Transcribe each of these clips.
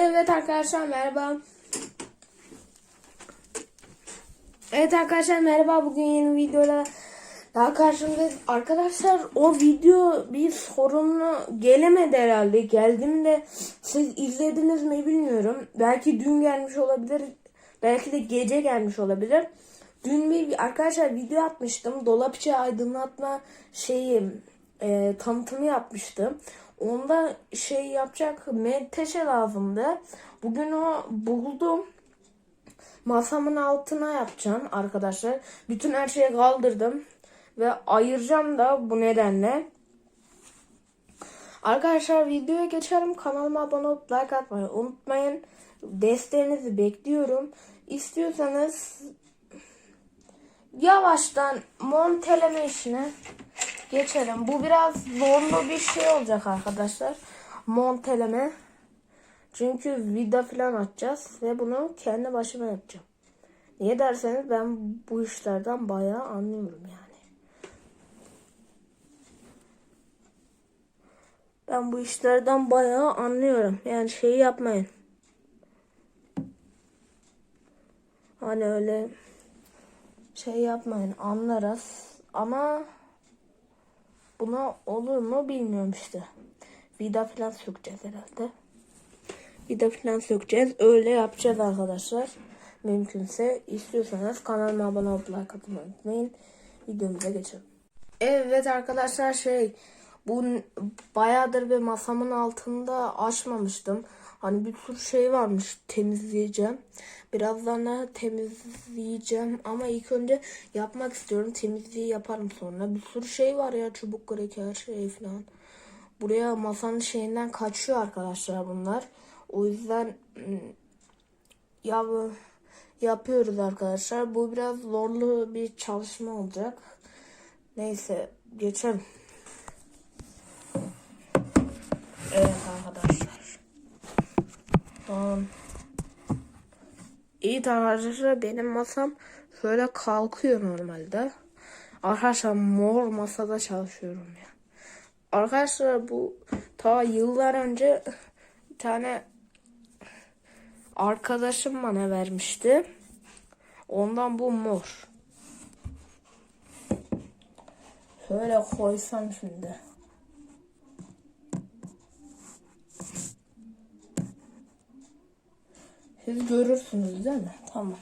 Evet arkadaşlar merhaba. Evet arkadaşlar merhaba. Bugün yeni videoyla daha karşımdayız. Arkadaşlar o video bir sorunlu gelemedi herhalde. Geldim de siz izlediniz mi bilmiyorum. Belki dün gelmiş olabilir. Belki de gece gelmiş olabilir. Dün bir arkadaşlar video atmıştım. Dolap içi aydınlatma şeyi e, tanıtımı yapmıştım. Onda şey yapacak menteşe lazımdı. Bugün o buldum. Masamın altına yapacağım arkadaşlar. Bütün her şeyi kaldırdım. Ve ayıracağım da bu nedenle. Arkadaşlar videoya geçelim. Kanalıma abone olup like atmayı unutmayın. Desteğinizi bekliyorum. İstiyorsanız yavaştan monteleme işine geçelim. Bu biraz zorlu bir şey olacak arkadaşlar. Monteleme. Çünkü vida falan atacağız ve bunu kendi başıma yapacağım. Niye derseniz ben bu işlerden bayağı anlıyorum yani. Ben bu işlerden bayağı anlıyorum. Yani şeyi yapmayın. Hani öyle şey yapmayın anlarız ama buna olur mu bilmiyorum işte. Vida falan sökeceğiz herhalde. Vida falan sökeceğiz. Öyle yapacağız arkadaşlar. Mümkünse istiyorsanız kanalıma abone olup like atmayı unutmayın. Videomuza geçelim. Evet arkadaşlar şey bu bayağıdır bir masamın altında açmamıştım. Hani bir sürü şey varmış temizleyeceğim. Birazdan da temizleyeceğim ama ilk önce yapmak istiyorum. Temizliği yaparım sonra. Bir sürü şey var ya çubuk kraker şey falan. Buraya masanın şeyinden kaçıyor arkadaşlar bunlar. O yüzden ya yapıyoruz arkadaşlar. Bu biraz zorlu bir çalışma olacak. Neyse geçelim. Evet arkadaşlar. Tamam. İyi arkadaşlar benim masam şöyle kalkıyor normalde. Arkadaşlar mor masada çalışıyorum ya. Arkadaşlar bu ta yıllar önce bir tane arkadaşım bana vermişti. Ondan bu mor. Şöyle koysam şimdi. Siz görürsünüz değil mi? Tamam.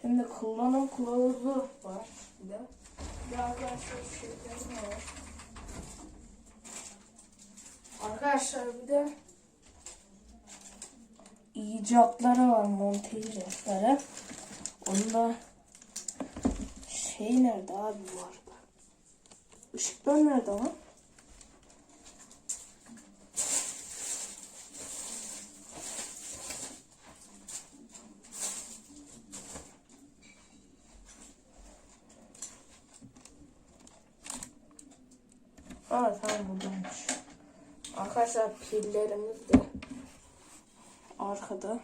Şimdi kullanım kılavuzu var. Bir de. Bir arkadaşlar şeylerim var. Arkadaşlar bir de icatları var monte icatları. Onda şey nerede abi bu arada? Işıklar nerede lan? Aa tamam buradaymış. Arkadaşlar pillerimiz de arkada.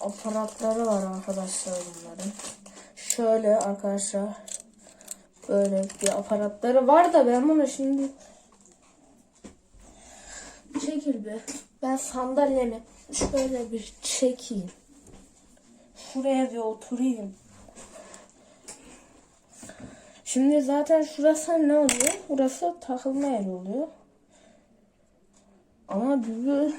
Aparatları var arkadaşlar bunların. Şöyle arkadaşlar böyle bir aparatları var da ben bunu şimdi çekil bir. Ben sandalyemi şöyle bir çekeyim. Şuraya bir oturayım. Şimdi zaten şurası ne oluyor? Burası takılma yeri oluyor. Ama düzü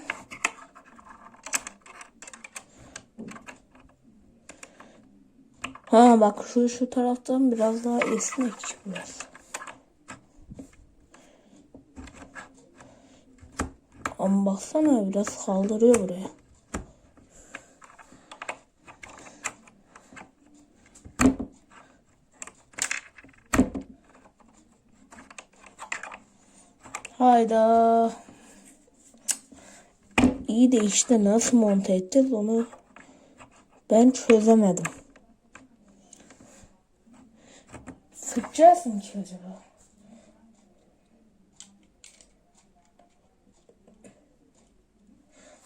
Ha bak şu şu taraftan biraz daha esnek biraz. Ama baksana biraz kaldırıyor buraya. Hayda. İyi de işte nasıl monte edeceğiz onu ben çözemedim. Sıkacağız ki acaba?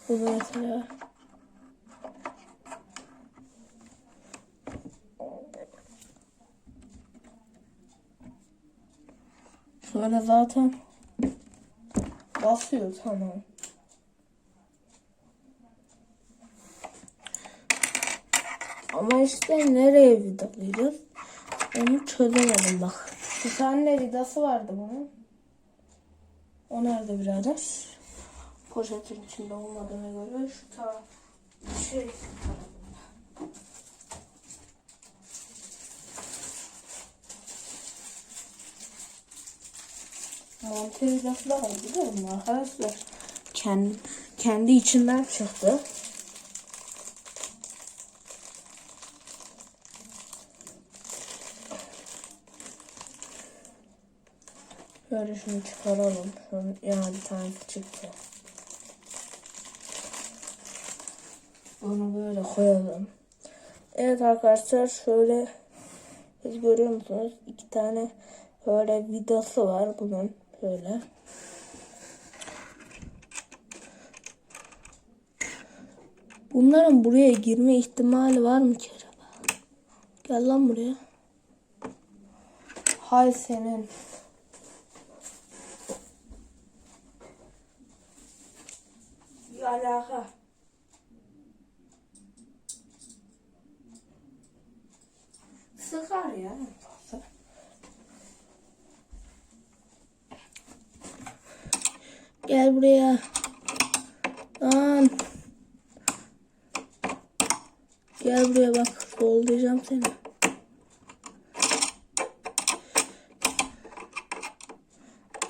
Bu mesela Şöyle zaten Basıyor tamam. Ama işte nereye vidalayacağız? Onu çözemedim bak. Bir tane vidası vardı bunun. O nerede birader? Poşetin içinde olmadığına göre şu taraf şey Monte vidası da var biliyor musun arkadaşlar? Kendi, kendi içinden çıktı. Böyle şunu çıkaralım. Şunun yani tanesi çıktı. Bunu böyle koyalım. Evet arkadaşlar şöyle siz görüyor musunuz? İki tane böyle vidası var bunun böyle. Bunların buraya girme ihtimali var mı ki acaba? Gel lan buraya. Hay senin. Bir alaka. Sıkar ya. Gel buraya. Lan. Gel buraya bak. Dolduracağım seni.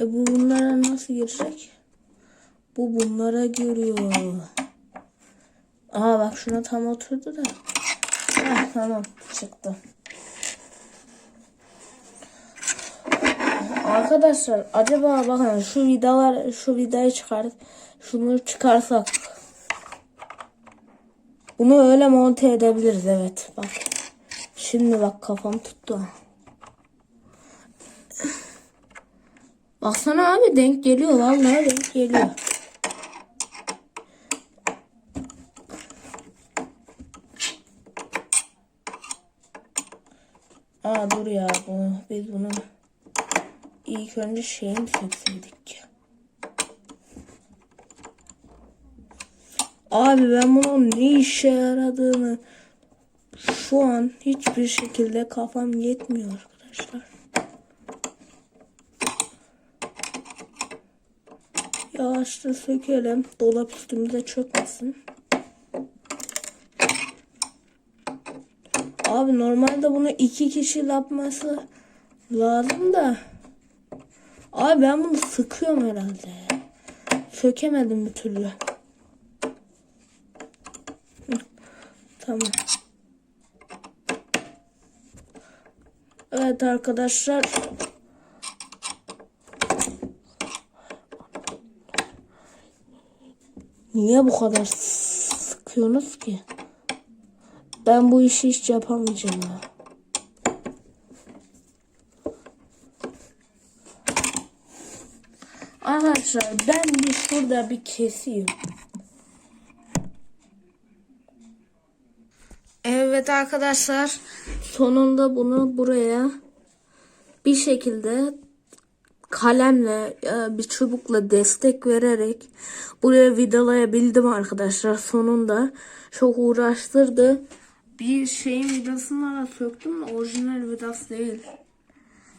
E bu bunlara nasıl girecek? Bu bunlara giriyor. Aa bak şuna tam oturdu da. Heh, tamam çıktı. Arkadaşlar acaba bakın şu vidalar şu vidayı çıkar şunu çıkarsak bunu öyle monte edebiliriz evet bak. Şimdi bak kafam tuttu. Baksana abi denk geliyor vallahi denk geliyor. Aa dur ya bunu biz bunu ilk önce şey mi sökseydik ki? Abi ben bunun ne işe yaradığını şu an hiçbir şekilde kafam yetmiyor arkadaşlar. Yavaşça sökelim. Dolap üstümüze çökmesin. Abi normalde bunu iki kişi yapması lazım da. Abi ben bunu sıkıyorum herhalde. Sökemedim bir türlü. Tamam. Evet arkadaşlar. Niye bu kadar sıkıyorsunuz ki? Ben bu işi hiç yapamayacağım ya. Arkadaşlar ben bir şurada bir keseyim. Evet arkadaşlar. Sonunda bunu buraya bir şekilde kalemle e, bir çubukla destek vererek buraya vidalayabildim arkadaşlar. Sonunda çok uğraştırdı. Bir şeyin vidasını da söktüm orijinal vidası değil.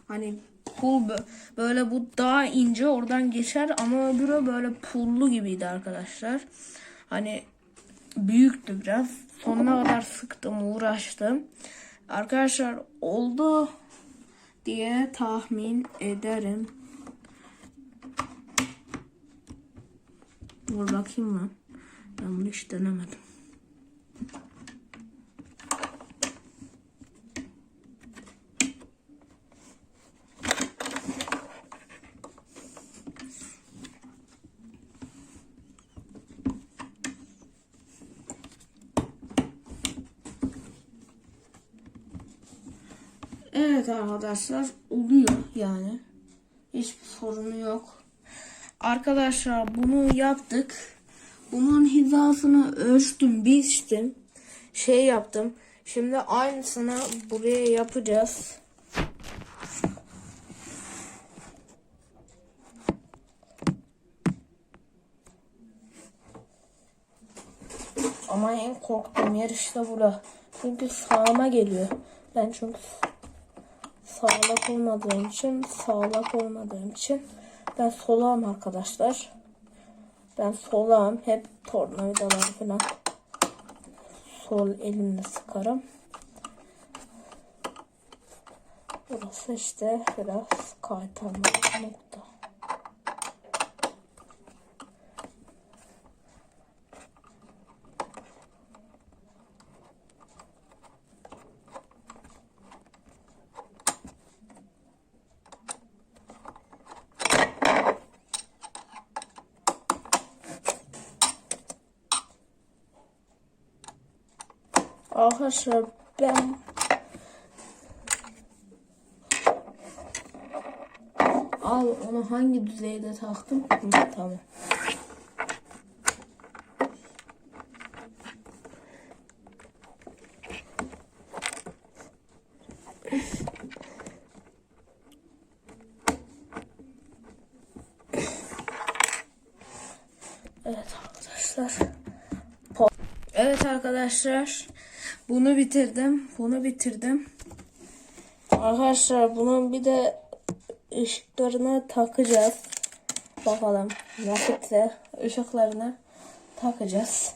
Hani bö- böyle bu daha ince oradan geçer ama öbürü böyle pullu gibiydi arkadaşlar hani büyüktü biraz sonuna kadar sıktım uğraştım arkadaşlar oldu diye tahmin ederim. Dur bakayım mı? Ben bunu hiç denemedim. Evet arkadaşlar oluyor yani. Hiçbir sorunu yok. Arkadaşlar bunu yaptık. Bunun hizasını ölçtüm, biçtim. Şey yaptım. Şimdi aynısını buraya yapacağız. Ama en korktuğum yer işte burada. Çünkü sağıma geliyor. Ben çünkü sağlak olmadığım için, sağlak olmadığım için ben solağım arkadaşlar. Ben solağım. Hep tornavidalar falan sol elimle sıkarım. Burası işte biraz kaytarma nokta. Arkadaşlar ben Al onu hangi düzeyde taktım? Tamam. Evet arkadaşlar. Evet arkadaşlar. Bunu bitirdim. Bunu bitirdim. Arkadaşlar bunun bir de ışıklarını takacağız. Bakalım nasiple ışıklarını takacağız.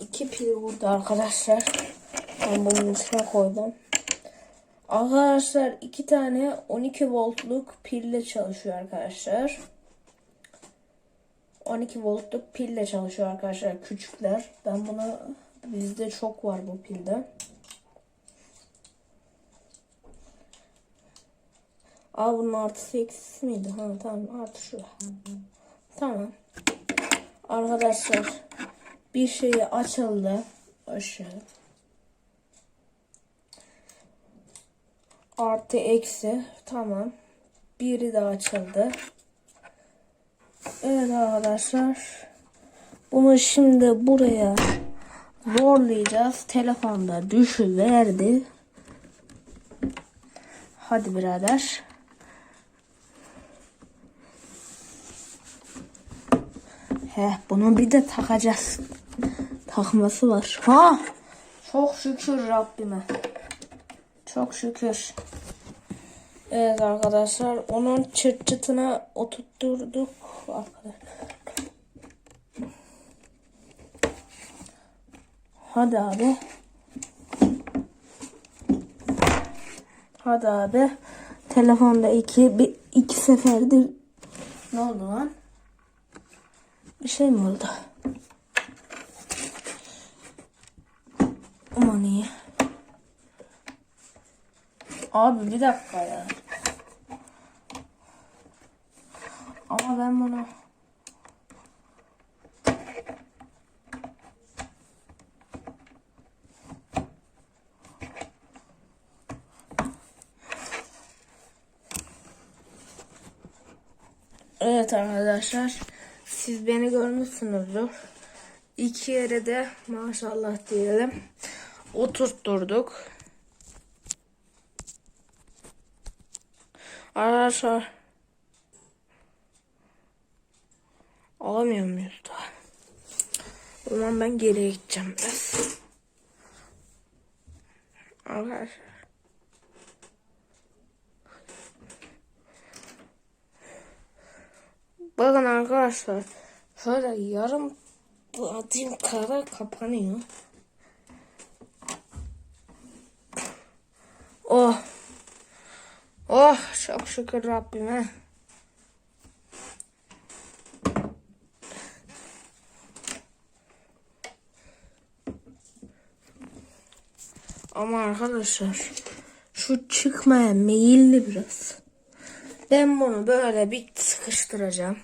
İki pil burada arkadaşlar. Ben bunun içine koydum. Arkadaşlar iki tane 12 voltluk pille çalışıyor arkadaşlar. 12 voltluk pille çalışıyor arkadaşlar küçükler. Ben bunu bizde çok var bu pilde. Aa bunun artısı eksisi miydi? Ha tamam artı şu. Tamam. Arkadaşlar bir şeyi açıldı. Aşağı. Artı eksi. Tamam. Biri de açıldı. Evet arkadaşlar. Bunu şimdi buraya zorlayacağız. Telefonda düşüverdi. Hadi birader. He, bunu bir de takacağız. Takması var. Ha! Çok şükür Rabbime. Çok şükür. Evet arkadaşlar onun çıt çıtına oturtturduk. Hadi abi. Hadi abi. Telefonda iki bir iki seferdir ne oldu lan? Bir şey mi oldu? Aman iyi. Abi bir dakika ya. Ama ben bunu Evet arkadaşlar siz beni görmüşsünüzdür. İki yere de maşallah diyelim oturtturduk. Arkadaşlar alamıyor muyuz daha? O zaman ben geriye gideceğim. Arkadaşlar. Bakın arkadaşlar. Şöyle yarım atayım kara kapanıyor. Oh. Oh çok şükür Rabbime. Ama arkadaşlar şu çıkmaya meyilli biraz. Ben bunu böyle bir sıkıştıracağım.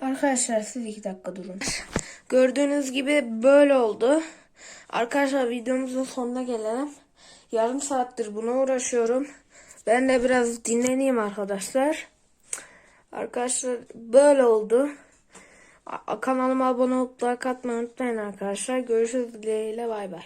Arkadaşlar siz iki dakika durun. Gördüğünüz gibi böyle oldu. Arkadaşlar videomuzun sonuna gelelim. Yarım saattir buna uğraşıyorum. Ben de biraz dinleneyim arkadaşlar. Arkadaşlar böyle oldu. Kanalıma abone olup like atmayı unutmayın arkadaşlar. Görüşürüz dileğiyle bay bay.